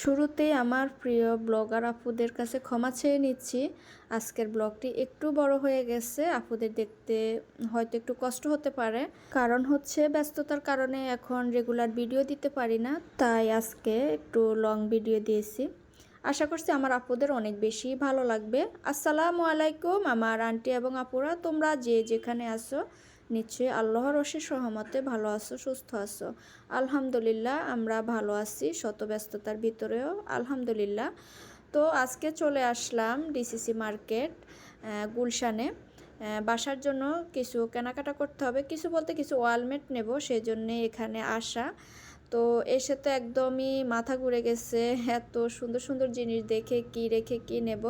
শুরুতেই আমার প্রিয় ব্লগার আপুদের কাছে ক্ষমা চেয়ে নিচ্ছি। আজকের ব্লগটি একটু বড় হয়ে গেছে, আপুদের দেখতে হয়তো একটু কষ্ট হতে পারে। কারণ হচ্ছে ব্যস্ততার কারণে এখন রেগুলার ভিডিও দিতে পারি না, তাই আজকে একটু লং ভিডিও দিয়েছি। আশা করছি আমার আপুদের অনেক বেশি ভালো লাগবে। আসসালামু আলাইকুম আমার আন্টি এবং আপুরা, তোমরা যে যেখানে আসো নিশ্চয়ই আল্লাহর অশেষ সহমতে ভালো আছো, সুস্থ আছো। আলহামদুলিল্লাহ, আমরা ভালো আছি শত ব্যস্ততার ভিতরেও। আলহামদুলিল্লাহ। তো আজকে চলে আসলাম ডিসিসি মার্কেট গুলশানে। বাসার জন্য কিছু কেনাকাটা করতে হবে। কিছু বলতে কিছু ওয়ালমেট নেব সেই জন্যে এখানে আসা। তো এসে তো একদমই মাথা ঘুরে গেছে, এত সুন্দর সুন্দর জিনিস দেখে কি রেখে কি নেব।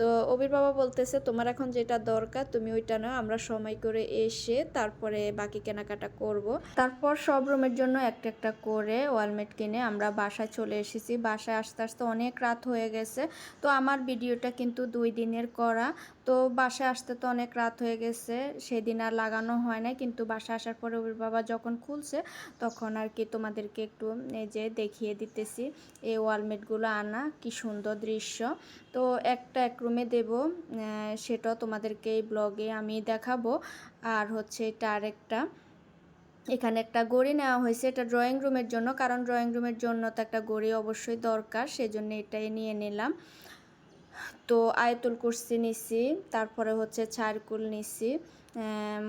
তো অবির বাবা বলতেছে, তোমার এখন যেটা দরকার, তুমি ওইটা নাও, আমরা সময় করে এসে তারপরে বাকি কেনাকাটা করব। তারপর সব রুমের জন্য একটা একটা করে ওয়ালমেট কিনে আমরা বাসায় চলে এসেছি। বাসায় আস্তে আস্তে অনেক রাত হয়ে গেছে। তো আমার ভিডিওটা কিন্তু দুই দিনের করা। তো বাসায় আসতে তো অনেক রাত হয়ে গেছে, সেদিন আর লাগানো হয় না কিন্তু বাসায় আসার পরে ওর বাবা যখন খুলছে, তখন আর কি তোমাদেরকে একটু এই যে দেখিয়ে দিতেছি, এই ওয়ালমেটগুলো আনা, কি সুন্দর দৃশ্য। তো একটা এক রুমে দেব সেটা তোমাদেরকে এই ব্লগে আমি দেখাবো। আর হচ্ছে এটা আরেকটা, এখানে একটা গড়ি নেওয়া হয়েছে, এটা ড্রয়িং রুমের জন্য, কারণ ড্রয়িং রুমের জন্য তো একটা গড়ি অবশ্যই দরকার, সেজন্য এটাই নিয়ে নিলাম। তো আয়তুল কুর্সি নিছি, তারপরে হচ্ছে ছারকুল নিছি।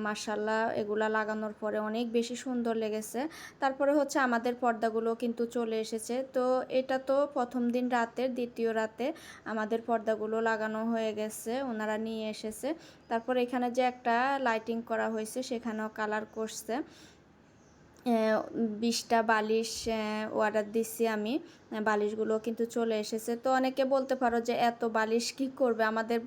মাসাল্লাহ এগুলা লাগানোর পরে অনেক বেশি সুন্দর লেগেছে। তারপরে হচ্ছে আমাদের পর্দাগুলো কিন্তু চলে এসেছে। তো এটা তো প্রথম দিন রাতের, দ্বিতীয় রাতে আমাদের পর্দাগুলো লাগানো হয়ে গেছে, ওনারা নিয়ে এসেছে। তারপর এখানে যে একটা লাইটিং করা হয়েছে, সেখানেও কালার করছে। বিশটা বালিশ অর্ডার দিচ্ছি আমি। বালিশগুলো কিন্তু চলে এসেছে। তো অনেকে বলতে পারো যে, এত বালিশ কি করবে? আমাদের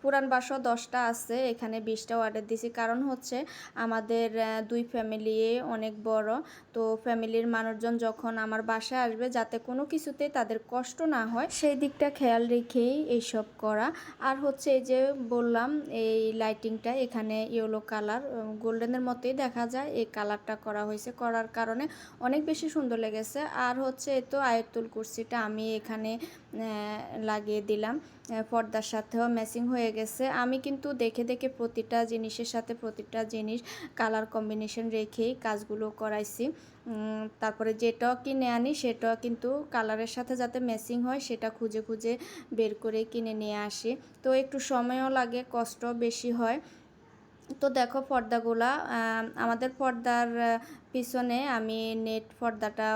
পুরান বাসা দশটা আছে, এখানে বিশটা অর্ডার দিছি। কারণ হচ্ছে, আমাদের দুই ফ্যামিলি অনেক বড়। তো ফ্যামিলির মানুষজন যখন আমার বাসায় আসবে, যাতে কোনো কিছুতেই তাদের কষ্ট না হয়, সেই দিকটা খেয়াল রেখেই এইসব করা। আর হচ্ছে এই যে বললাম, এই লাইটিংটা এখানে ইয়েলো কালার গোল্ডেনের মতোই দেখা যায়। এই কালারটা করা হয়েছে, করার কারণে অনেক বেশি সুন্দর লেগেছে। আর হচ্ছে, এই তো আয়তুল কুরসিটা আমি এখানে লাগিয়ে দিলাম। পর্দার সাথেও ম্যাচিং হয়ে গেছে। আমি কিন্তু দেখে দেখে প্রতিটা জিনিসের সাথে প্রতিটা জিনিস কালার কম্বিনেশন রেখেই কাজগুলো করাইছি। তারপরে যেটাও কিনে আনি, সেটাও কিন্তু কালারের সাথে যাতে ম্যাচিং হয়, সেটা খুঁজে খুঁজে বের করে কিনে নিয়ে আসি। তো একটু সময়ও লাগে কষ্ট বেশি হয়। তো দেখো পর্দাগুলা আমাদের পর্দার পিছনে আমি নেট পর্দাটা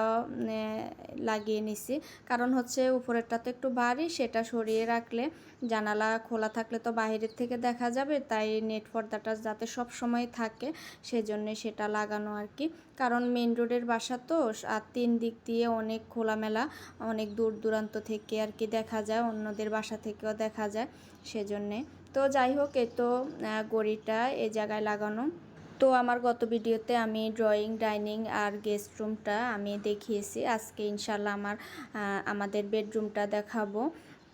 লাগিয়ে নিছি। কারণ হচ্ছে উপরেরটা তো একটু ভারী, সেটা সরিয়ে রাখলে জানালা খোলা থাকলে তো বাইরের থেকে দেখা যাবে, তাই নেট পর্দাটা যাতে সব সময় থাকে, সেজন্য সেটা লাগানো আর কি। কারণ মেন রোডের বাসা তো, আর তিন দিক দিয়ে অনেক খোলামেলা, অনেক দূর দূরান্ত থেকে আর কি দেখা যায়, অন্যদের বাসা থেকেও দেখা যায়, সেজন্যে তো যাই হোক, এ তো গড়িটা এই জায়গায় লাগানো। তো আমার গত ভিডিওতে আমি ড্রয়িং ডাইনিং আর গেস্ট রুমটা আমি দেখিয়েছি। আজকে ইনশাল্লাহ আমার আমাদের বেডরুমটা দেখাবো।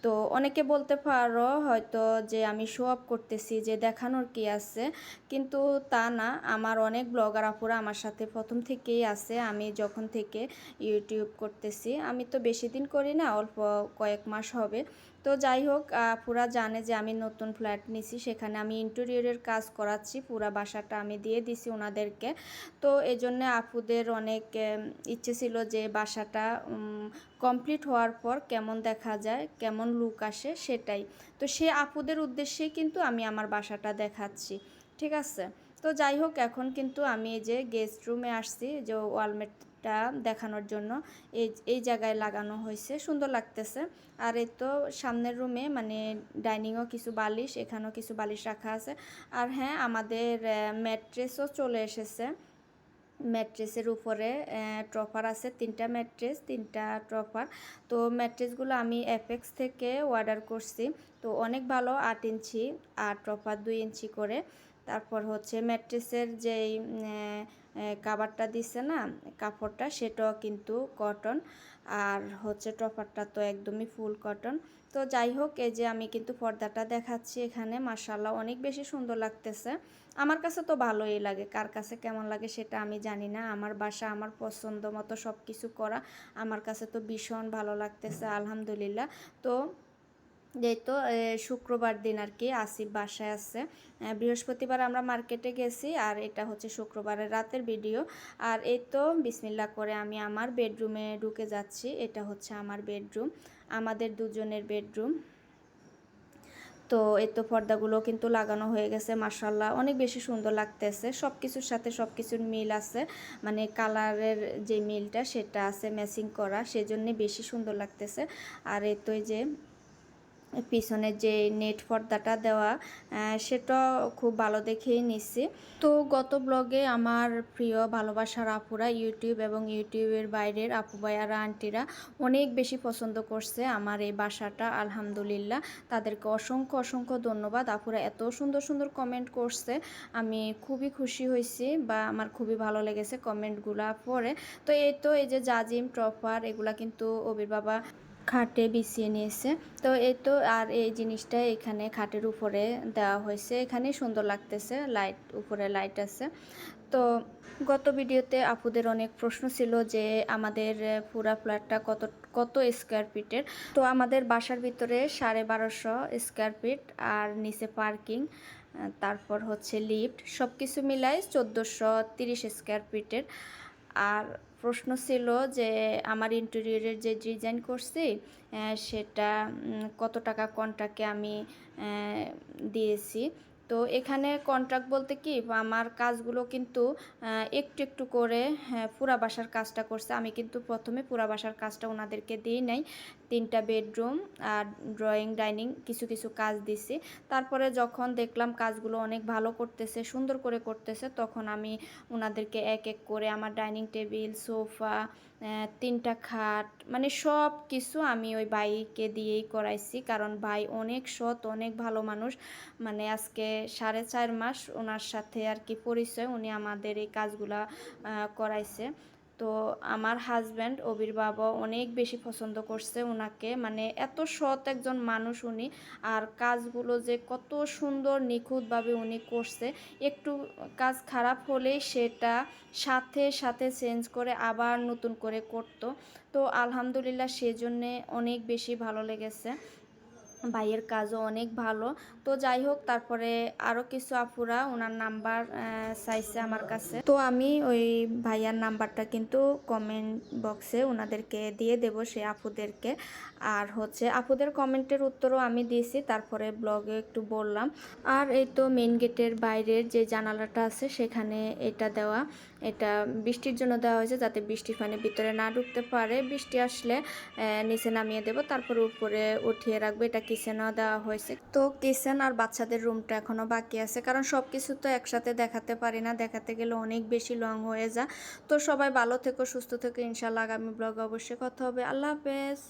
তো অনেকে বলতে পারো হয়তো যে আমি শো আপ করতেছি, যে দেখানোর কি আছে। কিন্তু তা না, আমার অনেক ব্লগার আপুরা আমার সাথে প্রথম থেকেই আছে। আমি যখন থেকে ইউটিউব করতেছি, আমি তো বেশি দিন করি না, অল্প কয়েক মাস হবে। তো যাই হোক পুরা জানে যে আমি নতুন ফ্ল্যাট নিছি, সেখানে আমি ইন্টেরিয়রের কাজ করাচ্ছি, পুরা বাসাটা আমি দিয়ে দিছি ওনাদেরকে তো এই জন্যে আপুদের অনেক ইচ্ছে ছিল যে বাসাটা কমপ্লিট হওয়ার পর কেমন দেখা যায়, কেমন লুক আসে সেটাই। তো সে আপুদের উদ্দেশ্যেই কিন্তু আমি আমার বাসাটা দেখাচ্ছি, ঠিক আছে? তো যাই হোক, এখন কিন্তু আমি এই যে গেস্ট রুমে আসছি, যে ওয়ালমেটটা দেখানোর জন্য। এই এই জায়গায় লাগানো হয়েছে, সুন্দর লাগতেছে। আর এই তো সামনের রুমে মানে ডাইনিংও কিছু বালিশ, এখানেও কিছু বালিশ রাখা আছে। আর হ্যাঁ আমাদের ম্যাট্রেসও চলে এসেছে। ম্যাট্রেসের উপরে ট্রফার আছে, তিনটা ম্যাট্রেস তিনটা ট্রফার তো ম্যাট্রেসগুলো আমি এফএক্স থেকে অর্ডার করছি। তো অনেক ভালো আট ইঞ্চি, আর ট্রফার দুই ইঞ্চি করে। তারপর হচ্ছে ম্যাট্রেসের যেই কাবারটা দিছে না, কাপড়টা, সেটাও কিন্তু কটন আর হচ্ছে টপারটা তো একদমই ফুল কটন তো যাই হোক, এই যে আমি কিন্তু পর্দাটা দেখাচ্ছি এখানে মাসাল্লাহ অনেক বেশি সুন্দর লাগতেছে। আমার কাছে তো ভালোই লাগে, কার কাছে কেমন লাগে সেটা আমি জানি না। আমার বাসা, আমার পছন্দ মতো সব কিছু করা, আমার কাছে তো ভীষণ ভালো লাগতেছে, আলহামদুলিল্লাহ। তো এই তো শুক্রবার দিন আর কি আসিফ বাসায় আছে। বৃহস্পতিবার আমরা মার্কেটে গেছি, আর এটা হচ্ছে শুক্রবারের রাতের ভিডিও। আর এই তো বিসমিল্লা করে আমি আমার বেডরুমে ঢুকে যাচ্ছি, এটা হচ্ছে আমার বেডরুম, আমাদের দুজনের বেডরুম। তো এই তো পর্দাগুলো কিন্তু লাগানো হয়ে গেছে মার্শাল্লাহ অনেক বেশি সুন্দর লাগতেছে সব কিছুর সাথে সব কিছুর মিল আছে মানে কালারের যে মিলটা সেটা আছে ম্যাচিং করা, সেজন্য বেশি সুন্দর লাগতেছে। আর এই তো যে পিছনের যে নেট পর্দাটা দেওয়া সেটা খুব ভালো দেখেই নিচ্ছি তো গত ব্লগে আমার প্রিয় ভালোবাসার আপুরা ইউটিউব এবং ইউটিউবের বাইরের আপু ভাইয়ারা আন্টিরা অনেক বেশি পছন্দ করছে আমার এই বাসাটা, আলহামদুলিল্লাহ। তাদেরকে অসংখ্য অসংখ্য ধন্যবাদ। আপুরা এত সুন্দর সুন্দর কমেন্ট করছে, আমি খুবই খুশি হয়েছি বা আমার খুবই ভালো লেগেছে কমেন্টগুলা পড়ে তো এই তো এই যে জাজিম টপার এগুলা কিন্তু অবির বাবা খাটে বিছিয়ে নিয়েছে। তো এই তো আর এই জিনিসটা এখানে খাটের উপরে দেওয়া হয়েছে। এখানে সুন্দর লাগতেছে, লাইট, উপরে লাইট আছে। তো গত ভিডিওতে আপুদের অনেক প্রশ্ন ছিল যে আমাদের পুরা ফ্ল্যাটটা কত কত স্কোয়ার ফিটের তো আমাদের বাসার ভিতরে সাড়ে বারোশো স্কোয়ার ফিট আর নিচে পার্কিং তারপর হচ্ছে লিফট সব কিছু মিলাই চোদ্দোশো তিরিশ স্কোয়ার ফিটের আর প্রশ্ন ছিল যে আমার ইন্টেরিয়রের যে ডিজাইন করছি সেটা কত টাকা কন্ট্রাক্টে আমি দিয়েছি। তো এখানে কন্ট্রাক্ট বলতে কি আমার কাজগুলো কিন্তু একটু একটু করে হ্যাঁ, পুরা বাসার কাজটা করছে। আমি কিন্তু প্রথমে পুরা বাসার কাজটা ওনাদেরকে দিই নাই। তিনটা বেডরুম আর ড্রয়িং ডাইনিং কিছু কিছু কাজ দিছি। তারপরে যখন দেখলাম কাজগুলো অনেক ভালো করতেছে সুন্দর করে করতেছে তখন আমি ওনাদেরকে এক এক করে আমার ডাইনিং টেবিল সোফা তিনটা খাট মানে সব কিছু আমি ওই ভাইকে দিয়েই করাইছি। কারণ ভাই অনেক সৎ, অনেক ভালো মানুষ। মানে আজকে সাড়ে চার মাস ওনার সাথে আর কি পরিচয়, উনি আমাদের এই কাজগুলা করাইছে। তো আমার হাজব্যান্ড অবির বাবা অনেক বেশি পছন্দ করছে ওনাকে মানে এত সৎ একজন মানুষ উনি। আর কাজগুলো যে কত সুন্দর, নিখুঁতভাবে উনি করছে, একটু কাজ খারাপ হলেই সেটা সাথে সাথে চেঞ্জ করে আবার নতুন করে করতো। তো আলহামদুলিল্লাহ সেজন্যে অনেক বেশি ভালো লেগেছে। ভাইয়ের কাজও অনেক ভালো। তো যাই হোক, তারপরে আরও কিছু আপুরা ওনার নাম্বার চাইছে আমার কাছে। তো আমি ওই ভাইয়ার নাম্বারটা কিন্তু কমেন্ট বক্সে ওনাদেরকে দিয়ে দেব, সে আপুদেরকে। আর হচ্ছে আপুদের কমেন্টের উত্তরও আমি দিয়েছি, তারপরে ব্লগে একটু বললাম। আর এই তো মেন গেটের বাইরের যে জানালাটা আছে, সেখানে এটা দেওয়া। এটা বৃষ্টির জন্য দেওয়া হয়েছে, যাতে বৃষ্টির পানি ভিতরে না ঢুকতে পারে। বৃষ্টি আসলে নিচে নামিয়ে দেবো, তারপর উপরে উঠিয়ে রাখব। এটা কিচেনও দেওয়া হয়েছে। তো কিচেন আর বাচ্চাদের রুমটা এখনও বাকি আছে। কারণ সব কিছু তো একসাথে দেখাতে পারি না। দেখাতে গেলে অনেক বেশি লং হয়ে যায়। তো সবাই ভালো থেকো, সুস্থ থেকো। ইনশাল্লাহ আগামী ব্লগে অবশ্যই কথা হবে। আল্লাহ হাফেজ।